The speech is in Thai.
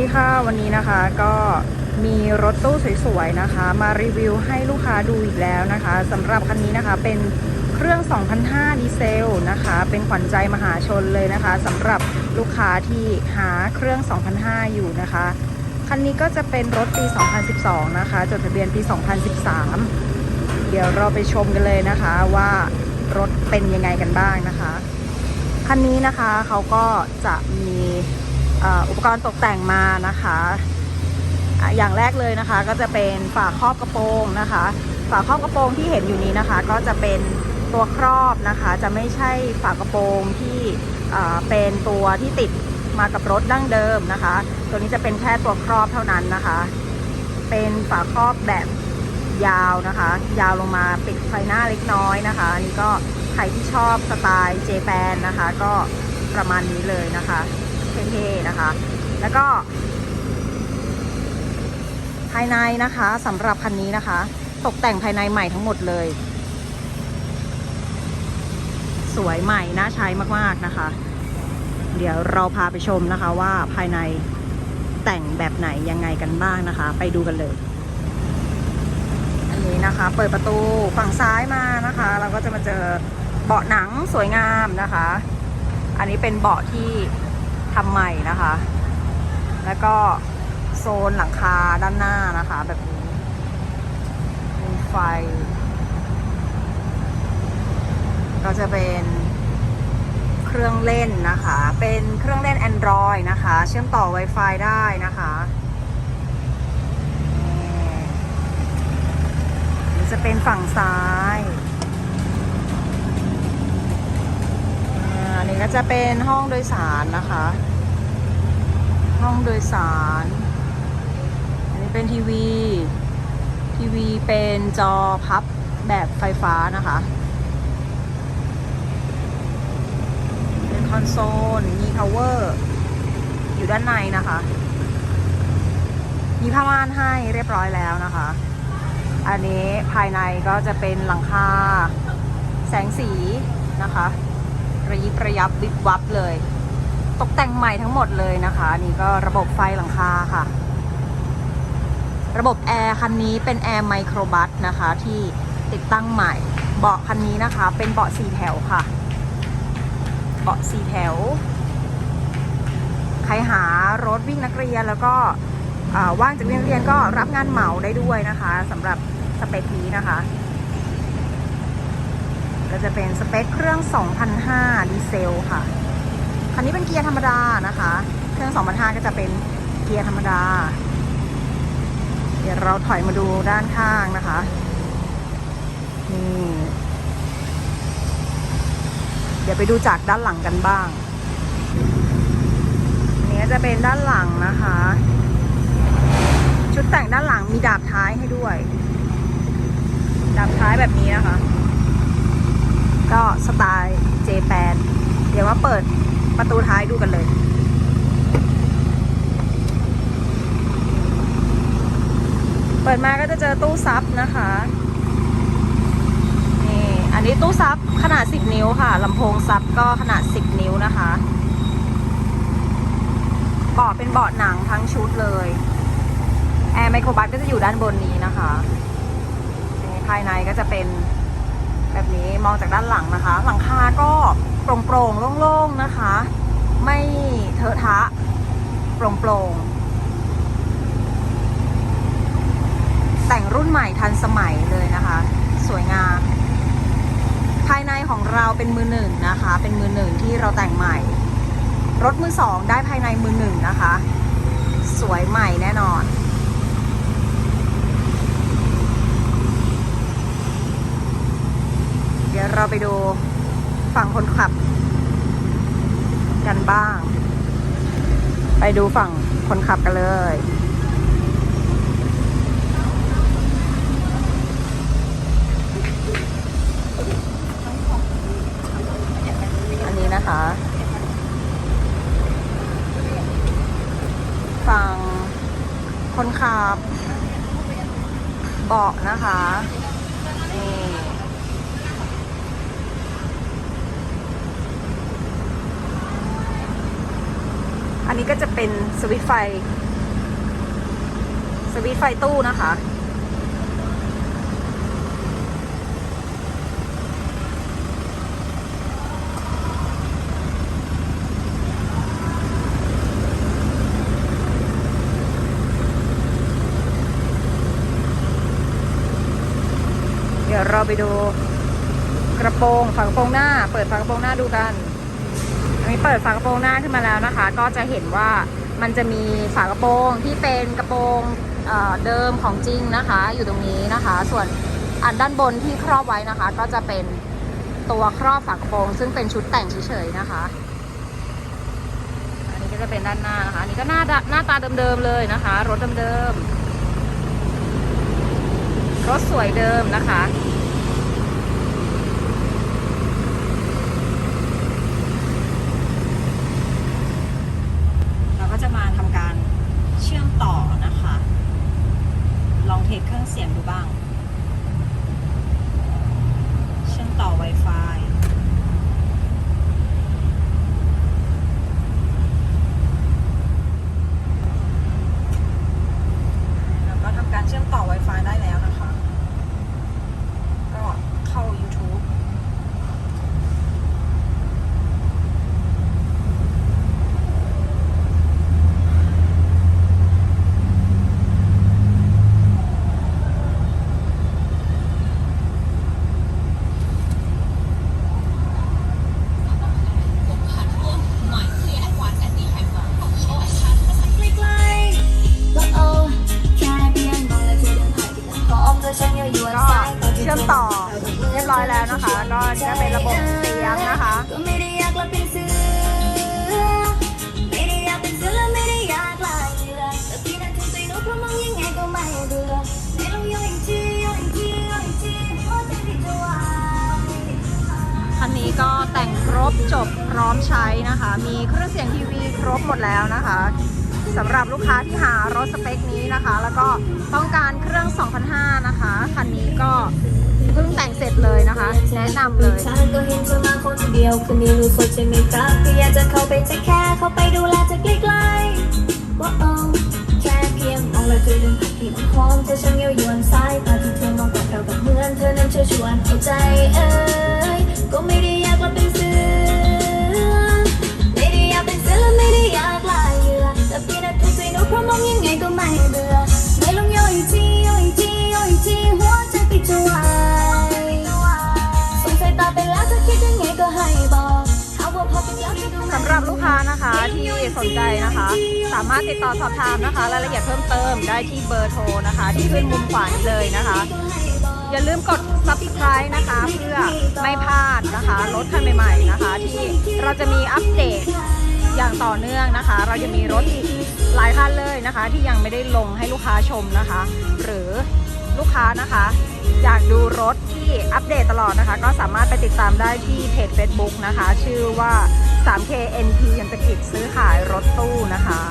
ดีค่ะ วันนี้นะคะก็มีรถตู้สวยๆนะคะ มารีวิวให้ลูกค้าดูอีกแล้วนะคะสำหรับคันนี้นะคะเป็นเครื่อง 2005 ดีเซลนะคะ เป็นขวัญใจมหาชนเลยนะคะสำหรับลูกค้าที่หาเครื่อง 2005 อยู่นะคะ คันนี้ก็จะเป็นรถปี 2012 นะคะ จดทะเบียนปี 2013 เดี๋ยวเราไปชมกันเลยนะคะว่ารถเป็นยังไงกันบ้างนะคะ คันนี้นะคะเขาก็จะมี อุปกรณ์ตกแต่งมานะคะอย่างแรกเลยนะคะ ก็จะเป็นฝาครอบกระโปรงนะคะ ฝาครอบกระโปรงที่เห็นอยู่นี้นะคะ ก็จะเป็นตัวครอบนะคะ จะไม่ใช่ฝากระโปรงที่เอ่อเป็นตัวที่ติดมากับรถดั้งเดิมนะคะ ตัวนี้จะเป็นแค่ตัวครอบเท่านั้นนะคะ เป็นฝาครอบแบบยาวนะคะ ยาวลงมาปิดไฟหน้าเล็กน้อยนะคะอันนี้ก็ใครที่ชอบสไตล์เจแปนนะคะ ก็ประมาณนี้เลยนะคะ เท่ๆนะคะ แล้วก็ ภายในนะคะสำหรับคันนี้นะคะ ตกแต่งภายในใหม่ทั้งหมดเลย สวยใหม่น่าใช้มากๆนะคะ เดี๋ยวเราพาไปชมนะคะว่าภายในแต่งแบบไหนยังไงกันบ้างนะคะ ไปดูกันเลยอันนี้นะคะ เปิดประตูฝั่งซ้ายมานะคะ เราก็จะมาเจอเบาะหนังสวยงามนะคะ อันนี้เป็นเบาะที่ ทำใหม่นะคะ แล้วก็โซนหลังคาด้านหน้านะคะ แบบนี้ มีไฟ ก็จะเป็นเครื่องเล่นนะคะ เป็นเครื่องเล่น Android นะคะ เชื่อมต่อ Wi-Fi ได้นะคะจะเป็นฝั่งซ้าย อันนี้ก็จะเป็นห้องโดยสารนะคะ ห้องโดยสาร อันนี้เป็นทีวี ทีวีเป็นจอพับแบบไฟฟ้านะคะ เป็นคอนโซล มี power อยู่ด้านในนะคะ มีผ้าม่านให้เรียบร้อยแล้วนะคะ อันนี้ภายในก็จะเป็นหลังคา แสงสีนะคะ ระยิบระยับวิบวับเลย ตกแต่งใหม่ทั้งหมดเลยนะคะนี่ก็ระบบไฟหลังคาค่ะ ระบบแอร์คันนี้เป็นแอร์ไมโครบัสนะคะ ที่ติดตั้งใหม่ เบาะคันนี้นะคะ เป็นเบาะสี่แถวค่ะ เบาะสี่แถว ใครหารถวิ่งนักเรียนแล้วก็ว่างจากวิ่งนักเรียนก็รับงานเหมาได้ด้วยนะคะสำหรับสเปคนี้นะคะ ก็จะเป็นสเปคเครื่อง 2005 ดีเซลค่ะ คันนี้เป็นเกียร์ธรรมดานะคะ เครื่อง 2005 ก็จะเป็นเกียร์ธรรมดา เดี๋ยวเราถอยมาดูด้านข้างนะคะ นี่ เดี๋ยวไปดูจากด้านหลังกันบ้างอันนี้จะเป็นด้านหลังนะคะ ชุดแต่งด้านหลังมีดาบท้ายให้ด้วย ดาบท้ายแบบนี้นะคะ สไตล์เจแปนเดี๋ยวมาเปิดประตูท้ายดูกันเลย เปิดมาก็จะเจอตู้ซับนะคะนี่อันนี้ตู้ซับขนาด 10 นิ้วค่ะลำโพงซับก็ขนาด 10 นิ้วนะคะเบาะเป็นเบาะหนังทั้งชุดเลยแอร์ไมโครบัสก็จะอยู่ด้านบนนี้นะคะ ภายในก็จะเป็น แบบนี้มองจากด้านหลังนะคะ หลังคาก็โปร่งๆโล่งๆนะคะ ไม่เทอะทะโปร่งๆแต่งรุ่นใหม่ทันสมัยเลยนะคะ สวยงาม ภายในของเราเป็นมือหนึ่งนะคะ เป็นมือหนึ่งที่เราแต่งใหม่ รถมือสองได้ภายในมือหนึ่งนะคะ สวยใหม่แน่นอน ดี๋ยวเราไปดูฝั่งคนขับ กันบ้าง ไปดูฝั่งคนขับกันเลย อันนี้นะคะ ฝั่งคนขับเบาะนะคะ นี้ก็จะเป็นสวิตไฟ สวิตไฟตู้นะคะ เดี๋ยวเราไปดูกระโปรง ฝากระโปรงหน้า เปิดฝากระโปรงหน้าดูกัน อันนี้เปิดฝากระโปรงหน้าขึ้นมาแล้วนะคะ ก็จะเห็นว่ามันจะมีฝากระโปรงที่เป็นกระโปรงเเดิมของจริงนะคะ อยู่ตรงนี้นะคะ ส่วนอันด้านบนที่ครอบไว้นะคะ ก็จะเป็นตัวครอบฝากระโปรง ซึ่งเป็นชุดแต่งเฉยๆนะคะ อันนี้ก็จะเป็นด้านหน้านะคะอันนี้ก็หน้าหน้าตาเดิมๆเลยนะคะ รถเดิมๆรถสวยเดิมนะคะ ร้อมใช้นะคะ มีเครื่องเสียงทีวีครบหมดแล้วนะคะสำหรับลูกค้าที่หารถสเปคนี้นะคะ แล้วก็ต้องการเครื่อง2,500นะคะ คันนี้ก็เพิ่งแต่งเสร็จเลยนะคะ แนะนำเลยฉันก็เห็นเธอมาคนเดียวคืนนี้รู้สึกจะไหม่กลับก็อยากจะเข้าไปจะแค่เข้าไปดูแลเธอใกล้ๆว่าเออแค่เพียงมองและเธอเดินผ่านกลิ่นหอมเธอช่างเย้ายวนสายตาที่เธอมองกับเรากับเหมือนเธอนั้นเชิญชวนหัวใจเอ้ยก็ไม่ได้อยากกลับเป็น สนใจนะคะ สามารถติดต่อสอบถามนะคะ รายละเอียดเพิ่มเติมได้ที่เบอร์โทรนะคะ ที่ขึ้นมุมขวานี้เลยนะคะ อย่าลืมกด subscribe นะคะ เพื่อไม่พลาดนะคะรถคันใหม่ๆนะคะ ที่เราจะมีอัปเดตอย่างต่อเนื่องนะคะ เราจะมีรถอีกหลายคันเลยนะคะ ที่ยังไม่ได้ลงให้ลูกค้าชมนะคะ หรือลูกค้านะคะอยากดูรถที่อัปเดตตลอดนะคะ ก็สามารถไปติดตามได้ที่เพจ Facebook นะคะ ชื่อว่า 3KNP ยันตกิจซื้อขายรถตู้นะคะ